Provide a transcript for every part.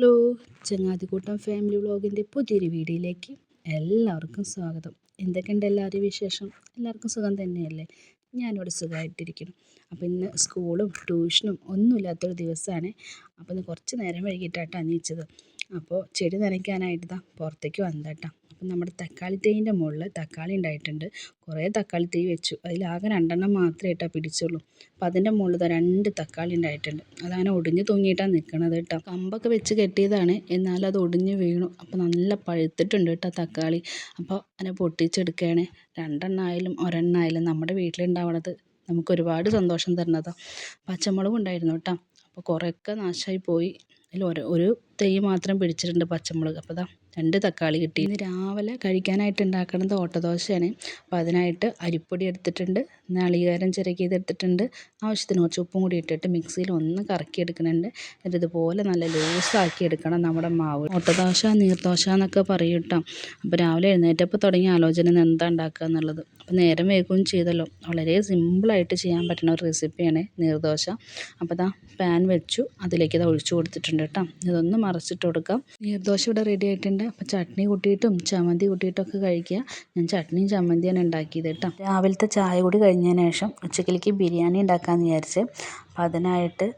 Hello ചങ്ങാതിക്കൂട്ടം family വ്ളോഗിന്റെ പുതിയൊരു വീഡിയോയിലേക്ക് എല്ലാവർക്കും സ്വാഗതം. എന്തൊക്കെയുണ്ട് എല്ലാവരും വിശേഷം? എല്ലാവർക്കും സുഖം തന്നെയല്ലേ? ഞാനിവിടെ സുഖമായിട്ടിരിക്കുന്നു. അപ്പോൾ ഇന്ന് സ്കൂളും ട്യൂഷനും ഒന്നുമില്ലാത്തൊരു ദിവസമാണ്. അപ്പോൾ ഇന്ന് കുറച്ച് നേരം വൈകിട്ടാട്ടാണ് അണിയിച്ചത് അപ്പോൾ ചെടി നനയ്ക്കാനായിട്ട് ഇതാ പുറത്തേക്ക് വന്നേട്ടാ അപ്പം നമ്മുടെ തക്കാളി തൈന്റെ മുകളിൽ തക്കാളി ഉണ്ടായിട്ടുണ്ട്. കുറേ തക്കാളി തൈ വെച്ചു. അതിലാകെ രണ്ടെണ്ണം മാത്രമേ കേട്ടോ പിടിച്ചുള്ളൂ. അപ്പം അതിന്റെ മുകളിൽ രണ്ട് തക്കാളി ഉണ്ടായിട്ടുണ്ട്. അതങ്ങനെ ഒടിഞ്ഞ് തൂങ്ങിയിട്ടാണ് നിൽക്കണത് കേട്ടോ. കമ്പൊക്കെ വെച്ച് കെട്ടിയതാണ്. എന്നാലും അത് ഒടിഞ്ഞ് വീണു. അപ്പോൾ നല്ല പഴുത്തിട്ടുണ്ട് കേട്ടോ തക്കാളി. അപ്പോൾ അതിനെ പൊട്ടിച്ചെടുക്കുകയാണ്. രണ്ടെണ്ണം ഒരെണ്ണമായാലും നമ്മുടെ വീട്ടിലുണ്ടാവണത് നമുക്ക് ഒരുപാട് സന്തോഷം തരുന്നതാണ് പച്ചമുളകും ഉണ്ടായിരുന്നു കേട്ടോ. അപ്പോൾ കുറേയൊക്കെ നാശമായി പോയി. അതിൽ ഒരു ഒരു തൈ മാത്രം പിടിച്ചിട്ടുണ്ട് പച്ചമുളക്. അപ്പോൾ ഇതാ രണ്ട് തക്കാളി കിട്ടി. ഇന്ന് രാവിലെ കഴിക്കാനായിട്ട് ഉണ്ടാക്കുന്നത് ഓട്ടദോശയാണ്. അപ്പോൾ അതിനായിട്ട് അരിപ്പൊടി എടുത്തിട്ടുണ്ട് നാളികേരം ചിരക്കിയതെടുത്തിട്ടുണ്ട് ആവശ്യത്തിന് കുറച്ച് ഉപ്പും കൂടി ഇട്ടിട്ട് മിക്സിയിൽ ഒന്ന് കറക്കി എടുക്കുന്നുണ്ട് എന്നിട്ട് ഇതുപോലെ നല്ല ലൂസാക്കി എടുക്കണം നമ്മുടെ മാവ്. ഓട്ടദോശ നീർദോശ എന്നൊക്കെ പറയും കേട്ടോ. അപ്പോൾ രാവിലെ എഴുന്നേറ്റപ്പോൾ തുടങ്ങിയ ആലോചന എന്താ ഉണ്ടാക്കുക എന്നുള്ളത്. അപ്പോൾ നേരം വൈകുകയും ചെയ്തല്ലോ. വളരെ സിമ്പിളായിട്ട് ചെയ്യാൻ പറ്റുന്ന ഒരു റെസിപ്പിയാണ് നീർദോശ. അപ്പോൾ ഇതാ പാൻ വെച്ചു. അതിലേക്ക് ഇത് ഒഴിച്ചു കൊടുത്തിട്ടുണ്ട് കേട്ടോ. ഇതൊന്ന് മറിച്ചിട്ട് കൊടുക്കാം. നീർദോശ ഇവിടെ റെഡി ആയിട്ടുണ്ട്. അപ്പോൾ ചട്നി കൂട്ടിയിട്ടും ചമ്മന്തി കൂട്ടിയിട്ടൊക്കെ കഴിക്കുക. ഞാൻ ചട്നിയും ചമ്മന്തിയാണ് ഉണ്ടാക്കിയത് കേട്ടോ. രാവിലത്തെ ചായ കൂടി കഴിഞ്ഞതിന് ശേഷം ഉച്ചക്കിലേക്ക് ബിരിയാണി ഉണ്ടാക്കാമെന്ന് വിചാരിച്ച്. അപ്പോൾ അതിനായിട്ട്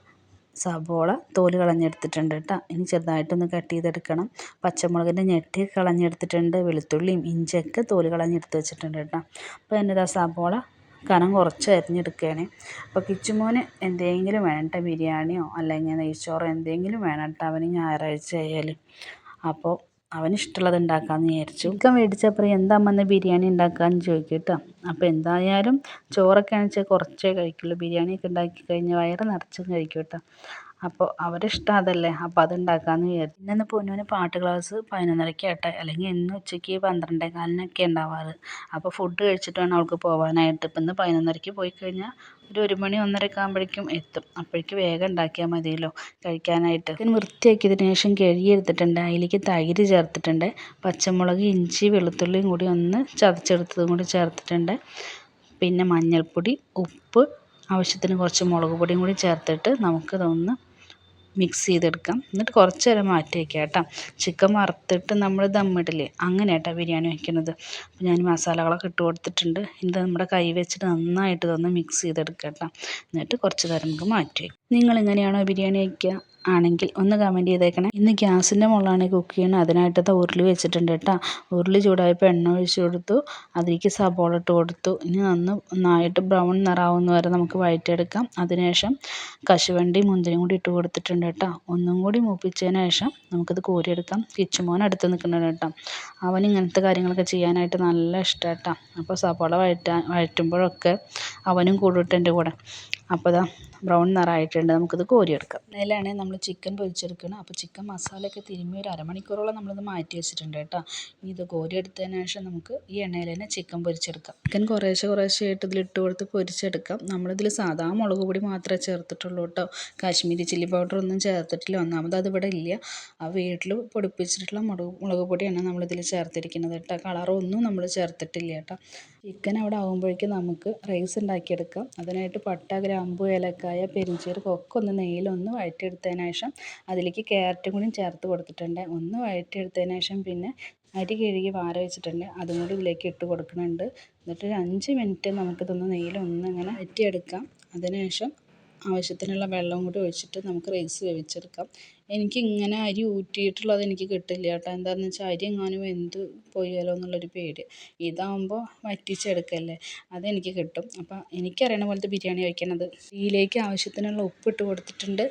സബോള തോൽ കളഞ്ഞെടുത്തിട്ടുണ്ട് കേട്ടോ. ഇനി ചെറുതായിട്ടൊന്ന് കട്ട് ചെയ്തെടുക്കണം. പച്ചമുളകിന്റെ ഞെട്ടി കളഞ്ഞെടുത്തിട്ടുണ്ട്. വെളുത്തുള്ളിയും ഇഞ്ചിയൊക്കെ തോൽ കളഞ്ഞെടുത്ത് വെച്ചിട്ടുണ്ട് കേട്ടോ. അപ്പോൾ എന്നതാ സബോള കനം കുറച്ച് അരിഞ്ഞെടുക്കുകയാണ്. അപ്പോൾ കിച്ചുമോന് എന്തെങ്കിലും വേണ്ട ബിരിയാണിയോ അല്ലെങ്കിൽ നെയ്ച്ചോറോ എന്തെങ്കിലും വേണം കേട്ടോ. അവന് ഞായറാഴ്ച ആയാൽ അപ്പോൾ അവന് ഇഷ്ടമുള്ളത് ഉണ്ടാക്കാമെന്ന് വിചാരിച്ചു ചിക്കൻ മേടിച്ചപ്പോൾ എന്താ അമ്മ ബിരിയാണി ഉണ്ടാക്കാമെന്ന് ചോദിക്കും കേട്ടോ. അപ്പോൾ എന്തായാലും ചോറൊക്കെ ആണെന്ന് വെച്ചാൽ കുറച്ചേ കഴിക്കുള്ളൂ. ബിരിയാണിയൊക്കെ ഉണ്ടാക്കി കഴിഞ്ഞാൽ വയറ് നിറച്ചും കഴിക്കും കേട്ടോ. അപ്പോൾ അവരുടെ ഇഷ്ടം അതല്ലേ. അപ്പോൾ അതുണ്ടാക്കാമെന്ന് വിചാരിച്ചു. പിന്നെ ഇന്ന് പാട്ട് ക്ലാസ് പതിനൊന്നരയ്ക്ക് ആട്ടെ അല്ലെങ്കിൽ ഇന്ന് ഉച്ചയ്ക്ക് പന്ത്രണ്ടേ കാലിനൊക്കെ ഉണ്ടാവാറ്. അപ്പോൾ ഫുഡ് കഴിച്ചിട്ട് വേണം അവൾക്ക് പോകാനായിട്ട് ഇപ്പം ഇന്ന് പതിനൊന്നരയ്ക്ക് പോയി കഴിഞ്ഞാൽ ഒരു ഒരു മണി ഒന്നരയൊക്കെ ആകുമ്പോഴേക്കും എത്തും. അപ്പോഴേക്ക് വേഗം ഉണ്ടാക്കിയാൽ മതിയല്ലോ കഴിക്കാനായിട്ട്. ചിക്കൻ വൃത്തിയാക്കിയതിന് ശേഷം കഴുകിയെടുത്തിട്ടുണ്ട് അതിലേക്ക് തൈര് ചേർത്തിട്ടുണ്ട്. പച്ചമുളക് ഇഞ്ചി വെളുത്തുള്ളിയും കൂടി ഒന്ന് ചതച്ചെടുത്തതും കൂടി ചേർത്തിട്ടുണ്ട്. പിന്നെ മഞ്ഞൾപ്പൊടി ഉപ്പ് ആവശ്യത്തിന് കുറച്ച് മുളക് പൊടിയും കൂടി ചേർത്തിട്ട് നമുക്കിതൊന്ന് മിക്സ് ചെയ്തെടുക്കാം. എന്നിട്ട് കുറച്ച് നേരം മാറ്റി വയ്ക്കുക കേട്ടോ. ചിക്കൻ വറുത്തിട്ട് നമ്മൾ ദമ്മിടില്ലേ അങ്ങനെ കേട്ടോ ബിരിയാണി വയ്ക്കുന്നത് അപ്പോൾ ഞാൻ മസാലകളൊക്കെ ഇട്ട് കൊടുത്തിട്ടുണ്ട്. ഇത് നമ്മുടെ കൈ വെച്ചിട്ട് നന്നായിട്ട് ഇതൊന്ന് മിക്സ് ചെയ്തെടുക്കുക കേട്ടോ. എന്നിട്ട് കുറച്ച് നേരം നമുക്ക് മാറ്റി വയ്ക്കാം നിങ്ങൾ എങ്ങനെയാണോ ബിരിയാണി വയ്ക്കുക ആണെങ്കിൽ ഒന്ന് കമന്റ് ചെയ്തേക്കണേ. ഇന്ന് ഗ്യാസിന്റെ മുകളിലാണ് കുക്ക് ചെയ്യണത് അതിനായിട്ട് ഉരുളി വെച്ചിട്ടുണ്ട് കേട്ടോ. ഉരുളി ചൂടായപ്പോൾ എണ്ണ ഒഴിച്ച് കൊടുത്തു. അതിലേക്ക് സബോള ഇട്ട് കൊടുത്തു. ഇനി നന്ന് നന്നായിട്ട് ബ്രൗൺ നിറാവുന്ന വരെ നമുക്ക് വഴറ്റിയെടുക്കാം. അതിനുശേഷം കശുവണ്ടി മുന്തിരിയും കൂടി ഇട്ട് കൊടുത്തിട്ടുണ്ട് കേട്ടോ. ഒന്നും കൂടി മൂപ്പിച്ചതിന് ശേഷം നമുക്കിത് കോരിയെടുക്കാം. കിച്ചുമോൻ അടുത്ത് നിൽക്കുന്നുണ്ട് കേട്ടോ. അവൻ ഇങ്ങനത്തെ കാര്യങ്ങളൊക്കെ ചെയ്യാനായിട്ട് നല്ല ഇഷ്ടം കേട്ടോ. അപ്പോൾ സബോള വഴറ്റാൻ വഴറ്റുമ്പോഴൊക്കെ അവനും കൂടിയിട്ട് എന്റെ കൂടെ. അപ്പോൾ ബ്രൗൺ നിറമായിട്ടുണ്ട് നമുക്കിത് കോരിയെടുക്കാം. അതിലാണ് നമ്മൾ ചിക്കൻ പൊരിച്ചെടുക്കണം അപ്പോൾ ചിക്കൻ മസാലയൊക്കെ തിരുമ്മി ഒരു അരമണിക്കൂറോളം നമ്മളിത് മാറ്റി വെച്ചിട്ടുണ്ട് കേട്ടോ. ഇനി ഇത് കോരിയെടുത്തതിന് ശേഷം നമുക്ക് ഈ എണ്ണയിൽ തന്നെ ചിക്കൻ പൊരിച്ചെടുക്കാം. ചിക്കൻ കുറേശ്ശെ കുറേശ്ശെ ആയിട്ട് ഇതിലിട്ട് കൊടുത്ത് പൊരിച്ചെടുക്കാം. നമ്മളിതിൽ സാധാ മുളക് പൊടി മാത്രമേ ചേർത്തിട്ടുള്ളൂ കേട്ടോ. കാശ്മീരി ചില്ലി പൗഡർ ഒന്നും ചേർത്തിട്ടില്ല. ഒന്നാമത് അത് ഇവിടെ ഇല്ല. ആ വീട്ടിൽ പൊടിപ്പിച്ചിട്ടുള്ള മുളക് മുളക് പൊടിയാണ് നമ്മളിതിൽ ചേർത്തിരിക്കുന്നത് കേട്ടോ. കളറൊന്നും നമ്മൾ ചേർത്തിട്ടില്ല കേട്ടോ. ചിക്കൻ അവിടെ ആകുമ്പോഴേക്കും നമുക്ക് റൈസ് ഉണ്ടാക്കിയെടുക്കാം. അതിനായിട്ട് പട്ട ഗ്രാമ്പു ഏലക്കായ പെരിഞ്ചീരകം ഒക്കെ ഒന്ന് നെയ്യിലൊന്ന് വഴറ്റിയെടുത്തതിന് ശേഷം അതിലേക്ക് ക്യാരറ്റും കൂടി ചേർത്ത് കൊടുത്തിട്ടുണ്ട്. ഒന്ന് വഴറ്റിയെടുത്തതിന് ശേഷം പിന്നെ അരി കഴുകി വാര വെച്ചിട്ടുണ്ട്. അതും കൂടി ഇതിലേക്ക് ഇട്ട് കൊടുക്കുന്നുണ്ട്. എന്നിട്ട് ഒരു അഞ്ച് മിനിറ്റ് നമുക്കിതൊന്ന് നെയ്യിലൊന്ന് ഇങ്ങനെ വഴറ്റിയെടുക്കാം അതിന് ശേഷം ആവശ്യത്തിനുള്ള വെള്ളം കൂടി ഒഴിച്ചിട്ട് നമുക്ക് റൈസ് വേവിച്ചെടുക്കാം. എനിക്ക് ഇങ്ങനെ അരി ഊറ്റിയിട്ടുള്ളത് എനിക്ക് കിട്ടില്ല കേട്ടോ. എന്താണെന്ന് വെച്ചാൽ അരി എങ്ങാനും വെന്ത് പോയാലോ എന്നുള്ളൊരു പേടി. ഇതാകുമ്പോൾ വറ്റിച്ചെടുക്കല്ലേ? അതെനിക്ക് കിട്ടും. അപ്പം എനിക്കറിയണ പോലത്തെ ബിരിയാണി വയ്ക്കണത് ഇതിലേക്ക് ആവശ്യത്തിനുള്ള ഉപ്പിട്ട് കൊടുത്തിട്ടുണ്ട്.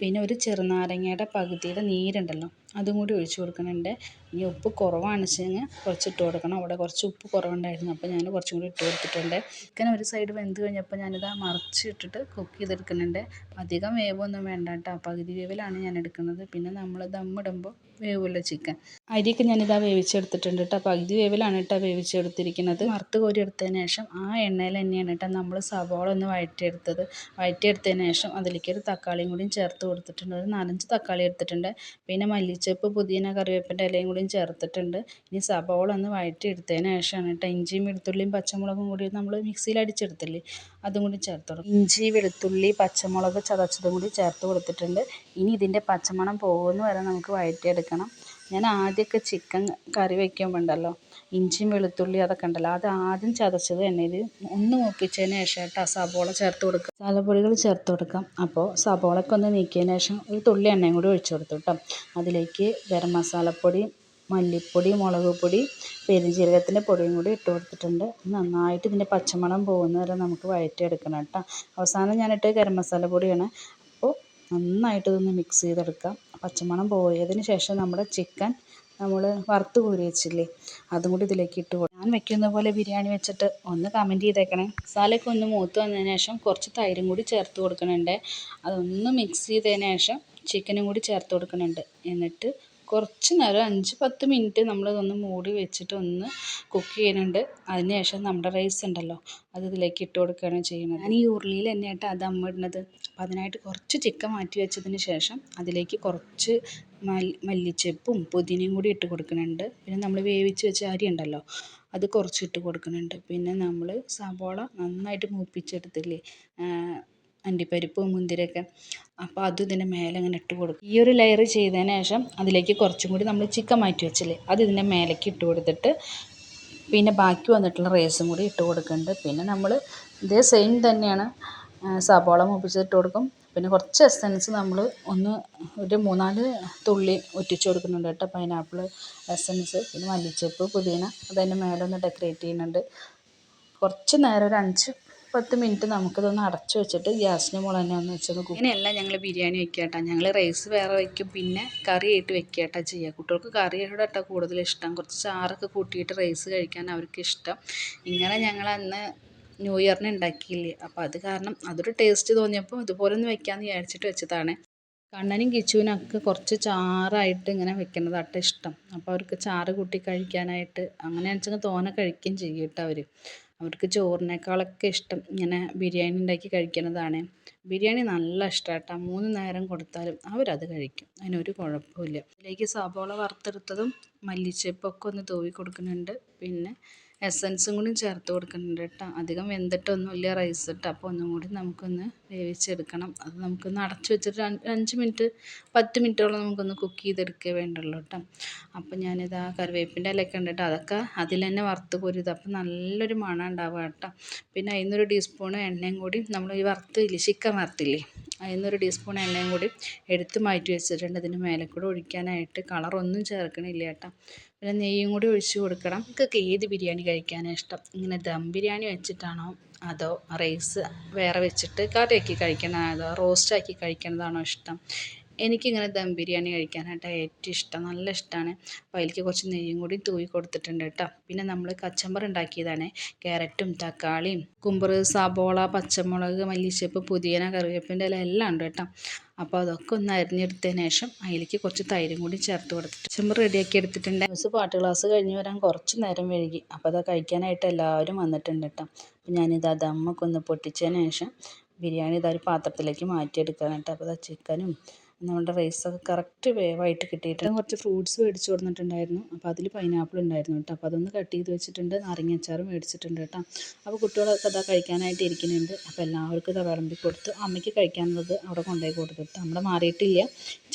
പിന്നെ ഒരു ചെറുനാരങ്ങയുടെ പകുതിയുടെ നീരുണ്ടല്ലോ. അതും കൂടി ഒഴിച്ച് കൊടുക്കുന്നുണ്ട്. ഇനി ഉപ്പ് കുറവാണ് വെച്ച് കഴിഞ്ഞാൽ കുറച്ച് ഇട്ട് കൊടുക്കണം. അവിടെ കുറച്ച് ഉപ്പ് കുറവുണ്ടായിരുന്നു. അപ്പോൾ ഞാൻ കുറച്ചും കൂടി ഇട്ട് കൊടുത്തിട്ടുണ്ട്. ചിക്കൻ ഒരു സൈഡ് വെന്ത് കഴിഞ്ഞപ്പോൾ ഞാനിത് മറിച്ചിട്ടിട്ട് കുക്ക് ചെയ്തെടുക്കുന്നുണ്ട്. അധികം വേവൊന്നും വേണ്ട കേട്ടോ. പകുതി വേവിലാണ് ഞാൻ എടുക്കുന്നത്. പിന്നെ നമ്മൾ ദമ്മിടുമ്പോൾ വേവുള്ള ചിക്കൻ അരിയൊക്കെ ഞാനിതാ വേവിച്ചെടുത്തിട്ടുണ്ട് കേട്ടോ. പകുതി വേവിലാണ് കേട്ടോ വേവിച്ചെടുത്തിരിക്കുന്നത്. വറുത്ത് കോരി എടുത്തതിന് ശേഷം ആ എണ്ണയിൽ തന്നെയാണ് കേട്ടോ നമ്മൾ സവാള ഒന്ന് വഴറ്റിയെടുത്തത്. വഴറ്റിയെടുത്തതിന് ശേഷം അതിലേക്ക് ഒരു തക്കാളിയും കൂടിയും ചേർത്ത് കൊടുത്തിട്ടുണ്ട്. ഒരു നാലഞ്ച് തക്കാളി എടുത്തിട്ടുണ്ട്. പിന്നെ മല്ലിച്ചപ്പ് പുതിന കറിവേപ്പിന്റെ ഇലയും കൂടിയും ചേർത്തിട്ടുണ്ട്. ഇനി സബോള ഒന്ന് വഴറ്റി എടുത്തതിന് ശേഷമാണ് കേട്ടോ ഇഞ്ചിയും വെളുത്തുള്ളിയും പച്ചമുളകും കൂടി നമ്മൾ മിക്സിയിൽ അടിച്ചെടുത്തില്ലേ അതും കൂടി ചേർത്ത് കൊടുക്കും ഇഞ്ചി വെളുത്തുള്ളി പച്ചമുളക് ചതച്ചതും കൂടി ചേർത്ത് കൊടുത്തിട്ടുണ്ട്. ഇനി ഇതിന്റെ പച്ചമണം പോകുന്ന വരെ നമുക്ക് വഴറ്റിയെടുക്കണം. ഞാൻ ആദ്യമൊക്കെ ചിക്കൻ കറി വയ്ക്കുമ്പോൾ ഉണ്ടല്ലോ ഇഞ്ചിയും വെളുത്തുള്ളി അതൊക്കെ ഉണ്ടല്ലോ അത് ആദ്യം ചതച്ചത് എണ്ണയിൽ ഒന്ന് മൂപ്പിച്ചതിന് ശേഷം കേട്ടോ സബോള ചേർത്ത് കൊടുക്കുക. മസാലപ്പൊടികൾ ചേർത്ത് കൊടുക്കാം. അപ്പോൾ സബോളയൊക്കെ ഒന്ന് നീക്കിയതിന് ശേഷം ഒരു തുള്ളി എണ്ണയും കൂടി ഒഴിച്ചു കൊടുത്തു കേട്ടോ. അതിലേക്ക് ഗരം മസാലപ്പൊടി മല്ലിപ്പൊടി മുളക് പൊടി പെരുംജീരകത്തിന്റെ പൊടിയും കൂടി ഇട്ട് കൊടുത്തിട്ടുണ്ട്. നന്നായിട്ട് ഇതിന്റെ പച്ചമണം പോകുന്ന വരെ നമുക്ക് വഴറ്റിയെടുക്കണം കേട്ടോ. അവസാനം ഞാനിട്ട് ഗരം മസാല പൊടിയാണ് അപ്പോൾ നന്നായിട്ട് ഇതൊന്ന് മിക്സ് ചെയ്തെടുക്കാം. പച്ചമണം പോയതിന് ശേഷം നമ്മുടെ ചിക്കൻ നമ്മൾ വറുത്ത് കോരി വെച്ചില്ലേ അതും കൂടി ഇതിലേക്ക് ഇട്ട് കൊടുക്കും ഞാൻ വെക്കുന്ന പോലെ ബിരിയാണി വെച്ചിട്ട് ഒന്ന് കമന്റ് ചെയ്തേക്കണേ. മസാലയൊക്കെ ഒന്ന് മൂത്ത് വന്നതിന് ശേഷം കുറച്ച് തൈരും കൂടി ചേർത്ത് കൊടുക്കുന്നുണ്ട് അതൊന്ന് മിക്സ് ചെയ്തതിന് ശേഷം ചിക്കനും കൂടി ചേർത്ത് കൊടുക്കുന്നുണ്ട് എന്നിട്ട് കുറച്ച് നേരം അഞ്ച് പത്ത് മിനിറ്റ് നമ്മൾ നമ്മളിതൊന്ന് മൂടി വെച്ചിട്ട് ഒന്ന് കുക്ക് ചെയ്യുന്നുണ്ട്. അതിന് ശേഷം നമ്മുടെ റൈസ് ഉണ്ടല്ലോ അത് ഇതിലേക്ക് ഇട്ട് കൊടുക്കുകയാണ് ചെയ്യുന്നത്. ഞാൻ ഈ ഉരുളിയിൽ തന്നെയായിട്ട് അത് അമ്മ ഇടുന്നത്. അപ്പം അതിനായിട്ട് കുറച്ച് ചിക്കൻ മാറ്റി വെച്ചതിന് ശേഷം അതിലേക്ക് കുറച്ച് മല്ലിച്ചെപ്പും പുതിനയും കൂടി ഇട്ട് കൊടുക്കുന്നുണ്ട്. പിന്നെ നമ്മൾ വേവിച്ച് വെച്ച അരി ഉണ്ടല്ലോ അത് കുറച്ച് ഇട്ട് കൊടുക്കുന്നുണ്ട്. പിന്നെ നമ്മൾ സവോള നന്നായിട്ട് മൂപ്പിച്ചെടുത്തില്ലേ അണ്ടിപ്പരിപ്പും മുന്തിരിയൊക്കെ. അപ്പോൾ അതും ഇതിന്റെ മേലെ ഇങ്ങനെ ഇട്ട് കൊടുക്കും. ഈ ഒരു ലെയർ ചെയ്തതിന് ശേഷം അതിലേക്ക് കുറച്ചും കൂടി നമ്മൾ ചിക്കൻ മാറ്റി വെച്ചില്ലേ അത് ഇതിന്റെ മേലേക്ക് ഇട്ട് കൊടുത്തിട്ട് പിന്നെ ബാക്കി വന്നിട്ടുള്ള റൈസും കൂടി ഇട്ട് കൊടുക്കുന്നുണ്ട്. പിന്നെ നമ്മൾ ഇതേ സെയിം തന്നെയാണ് സബോള മുപ്പിച്ചിട്ട് കൊടുക്കും. പിന്നെ കുറച്ച് എസൻസ് നമ്മൾ ഒന്ന് ഒരു മൂന്നാൽ തുള്ളി ഒറ്റിച്ച് കൊടുക്കുന്നുണ്ട് കേട്ടോ പൈനാപ്പിൾ എസൻസ് പിന്നെ മല്ലിച്ചപ്പ് പുതിന അതതിന്റെ മേലെ ഒന്ന് ഡെക്കറേറ്റ് ചെയ്യുന്നുണ്ട്. കുറച്ച് നേരം ഒരു അഞ്ച് പത്ത് മിനിറ്റ് നമുക്കിതൊന്ന് അടച്ച് വെച്ചിട്ട് ഗ്യാസിന് മുകളിൽ തന്നെ ഒന്ന് വെച്ചൊന്ന് ഇങ്ങനെയല്ല ഞങ്ങൾ ബിരിയാണി വെക്കുക കേട്ടോ ഞങ്ങൾ റൈസ് വേറെ വയ്ക്കും പിന്നെ കറിയായിട്ട് വെക്കുക കേട്ടോ ചെയ്യുക കുട്ടികൾക്ക് കറിയോട് കേട്ടോ കൂടുതൽ ഇഷ്ടം. കുറച്ച് ചാറൊക്കെ കൂട്ടിയിട്ട് റൈസ് കഴിക്കാൻ അവർക്ക് ഇഷ്ടം. ഇങ്ങനെ ഞങ്ങൾ അന്ന് ന്യൂ ഇയറിന് ഉണ്ടാക്കിയില്ലേ. അപ്പോൾ അത് കാരണം അതൊരു ടേസ്റ്റ് തോന്നിയപ്പോൾ ഇതുപോലെ ഒന്ന് വെക്കാമെന്ന് വിചാരിച്ചിട്ട് വെച്ചതാണ്. കണ്ണനും കിച്ചുവിനൊക്കെ കുറച്ച് ചാറായിട്ട് ഇങ്ങനെ വെക്കുന്നതാട്ടോ ഇഷ്ടം. അപ്പോൾ അവർക്ക് ചാറ് കൂട്ടി കഴിക്കാനായിട്ട് അങ്ങനെ വെച്ചാൽ തോനെ കഴിക്കുകയും ചെയ്യും കേട്ടോ അവർ അവർക്ക് ചോറിനേക്കാളൊക്കെ ഇഷ്ടം ഇങ്ങനെ ബിരിയാണി ഉണ്ടാക്കി കഴിക്കുന്നതാണ്. ബിരിയാണി നല്ല ഇഷ്ടമാണ് കേട്ടോ മൂന്ന് നേരം കൊടുത്താലും അവരത് കഴിക്കും. അതിനൊരു കുഴപ്പമില്ല. ഇതിലേക്ക് സബോള വറുത്തെടുത്തതും മല്ലിച്ചപ്പൊക്കെ ഒന്ന് തൂവി കൊടുക്കുന്നുണ്ട്. പിന്നെ എസൻസും കൂടി ചേർത്ത് കൊടുക്കുന്നുണ്ട് കേട്ടോ. അധികം വെന്തിട്ടൊന്നുമില്ല റൈസ് ഇട്ട്. അപ്പോൾ ഒന്നും കൂടി നമുക്കൊന്ന് വേവിച്ചെടുക്കണം. അത് നമുക്കൊന്ന് അടച്ചു വെച്ചിട്ട് അഞ്ച് മിനിറ്റ് പത്ത് മിനിറ്റോളം നമുക്കൊന്ന് കുക്ക് ചെയ്തെടുക്കുക വേണ്ടുള്ളൂ കേട്ടോ. അപ്പോൾ ഞാനിത് ആ കറിവേപ്പിന്റെ ഇലയൊക്കെ ഉണ്ട് കേട്ടോ അതൊക്കെ അതിൽ തന്നെ വറുത്ത് കോരിയത് അപ്പോൾ നല്ലൊരു മണം ഉണ്ടാവുക കേട്ടോ. പിന്നെ അതിൽ നിന്നൊരു ടീസ്പൂൺ എണ്ണയും കൂടി നമ്മൾ ഈ വറുത്ത് ചിക്കൻ വറുത്തില്ലേ? അതിൽ നിന്നൊരു ടീസ്പൂൺ എണ്ണയും കൂടി എടുത്ത് മാറ്റി വെച്ചിട്ടുണ്ട്. ഇതിന് മേലെ കൂടെ ഒഴിക്കാനായിട്ട് കളറൊന്നും ചേർക്കണില്ല കേട്ടോ. പിന്നെ നെയ്യും കൂടി ഒഴിച്ച് കൊടുക്കണം. നിങ്ങൾക്ക് ഏത് ബിരിയാണി കഴിക്കാനാണ് ഇഷ്ടം? ഇങ്ങനെ ദം ബിരിയാണി വെച്ചിട്ടാണോ? അതോ റൈസ് വേറെ വെച്ചിട്ട് കറിയാക്കി കഴിക്കണതാണോ അതോ റോസ്റ്റാക്കി കഴിക്കണതാണോ ഇഷ്ടം? എനിക്കിങ്ങനെ ദം ബിരിയാണി കഴിക്കാനായിട്ട് ഏറ്റവും ഇഷ്ടം. നല്ല ഇഷ്ടമാണ് അപ്പോൾ അതിലേക്ക് കുറച്ച് നെയ്യും കൂടി തൂവി കൊടുത്തിട്ടുണ്ട് കേട്ടോ. പിന്നെ നമ്മൾ കച്ചമ്പർ ഉണ്ടാക്കിയതാണ്. ക്യാരറ്റും തക്കാളിയും കുമ്പറ് സബോള പച്ചമുളക് മല്ലിച്ചപ്പ് പുതിയന കറിവേപ്പിന്റെ ഇല എല്ലാം ഉണ്ട് കേട്ടോ. അപ്പോൾ അതൊക്കെ ഒന്ന് അരിഞ്ഞെടുത്തതിന് ശേഷം അതിലേക്ക് കുറച്ച് തൈരും കൂടി ചേർത്ത് കൊടുത്തിട്ട് ചെമ്പ് റെഡിയാക്കി എടുത്തിട്ടുണ്ട്. ദിവസം പാട്ട് ക്ലാസ് കഴിഞ്ഞ് വരാൻ കുറച്ച് നേരം വൈകി. അപ്പോൾ അത് കഴിക്കാനായിട്ട് എല്ലാവരും വന്നിട്ടുണ്ട് കേട്ടോ. അപ്പോൾ ഞാനിത് ദമ്മൊക്കെ ഒന്ന് പൊട്ടിച്ചതിന് ശേഷം ബിരിയാണി ഇതൊരു പാത്രത്തിലേക്ക് മാറ്റിയെടുക്കാനായിട്ട്. അപ്പോൾ അപ്പോൾ ചിക്കനും നമ്മുടെ റൈസൊക്കെ കറക്റ്റ് വേവായിട്ട് കിട്ടിയിട്ട് കുറച്ച് ഫ്രൂട്ട്സ് മേടിച്ച് കൊടുത്തിട്ടുണ്ടായിരുന്നു. അപ്പോൾ അതിൽ പൈനാപ്പിൾ ഉണ്ടായിരുന്നു കേട്ടോ. അപ്പോൾ അതൊന്ന് കട്ട് ചെയ്ത് വെച്ചിട്ടുണ്ട്. നാരങ്ങ അച്ചാറും മേടിച്ചിട്ടുണ്ട് കേട്ടോ. അപ്പോൾ കുട്ടികളൊക്കെ അതാ കഴിക്കാനായിട്ട് ഇരിക്കുന്നുണ്ട്. അപ്പോൾ എല്ലാവർക്കും ഇതാ വിളമ്പി കൊടുത്ത് അമ്മയ്ക്ക് കഴിക്കാനുള്ളത് അവിടെ കൊണ്ടുപോയി കൊടുത്തിട്ട് നമ്മുടെ മാറിയിട്ടില്ല.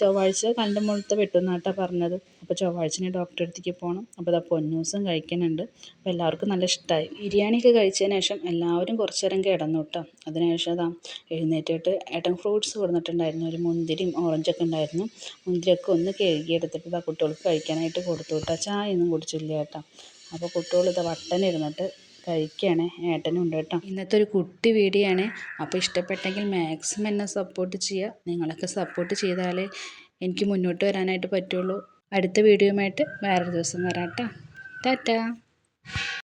ചൊവ്വാഴ്ച കണ്ടും മുഴുത്ത വെട്ടുന്നാട്ടാണ് പറഞ്ഞത്. അപ്പോൾ ചൊവ്വാഴ്ച ഡോക്ടറെ അടുത്തേക്ക് പോകണം അപ്പോൾ ഇതാ പൊന്നൂസും കഴിക്കുന്നുണ്ട്. അപ്പോൾ എല്ലാവർക്കും നല്ല ഇഷ്ടമായി ബിരിയാണിയൊക്കെ കഴിച്ചതിന് ശേഷം എല്ലാവരും കുറച്ചു നേരം കിടന്നു കേട്ടോ. അതിനുശേഷം അതാ എഴുന്നേറ്റിട്ട് ഏട്ടൻ ഫ്രൂട്ട്സ് കൊടുത്തിട്ടുണ്ടായിരുന്നു. ഒരു മുന്തിരിയും ഓറഞ്ചൊക്കെ ഉണ്ടായിരുന്നു. മുന്തിരിയൊക്കെ ഒന്ന് കഴുകിയെടുത്തിട്ട് ഇതാ കുട്ടികൾക്ക് കഴിക്കാനായിട്ട് കൊടുത്തു കേട്ടോ ചായ ഒന്നും കുടിച്ചില്ല കേട്ടോ. അപ്പോൾ കുട്ടികൾ ഇതാ വട്ടനിരുന്നിട്ട് കഴിക്കുകയാണ് ഏട്ടനും ഉണ്ട് കേട്ടോ. ഇന്നത്തെ ഒരു കുട്ടി വീഡിയോ ആണ് അപ്പോൾ ഇഷ്ടപ്പെട്ടെങ്കിൽ മാക്സിമം എന്നെ സപ്പോർട്ട് ചെയ്യുക. നിങ്ങളൊക്കെ സപ്പോർട്ട് ചെയ്താലേ എനിക്ക് മുന്നോട്ട് വരാനായിട്ട് പറ്റുള്ളൂ. അടുത്ത വീഡിയോയുമായിട്ട് വേറൊരു ദിവസം വരാം കേട്ടോ. ടാറ്റാ.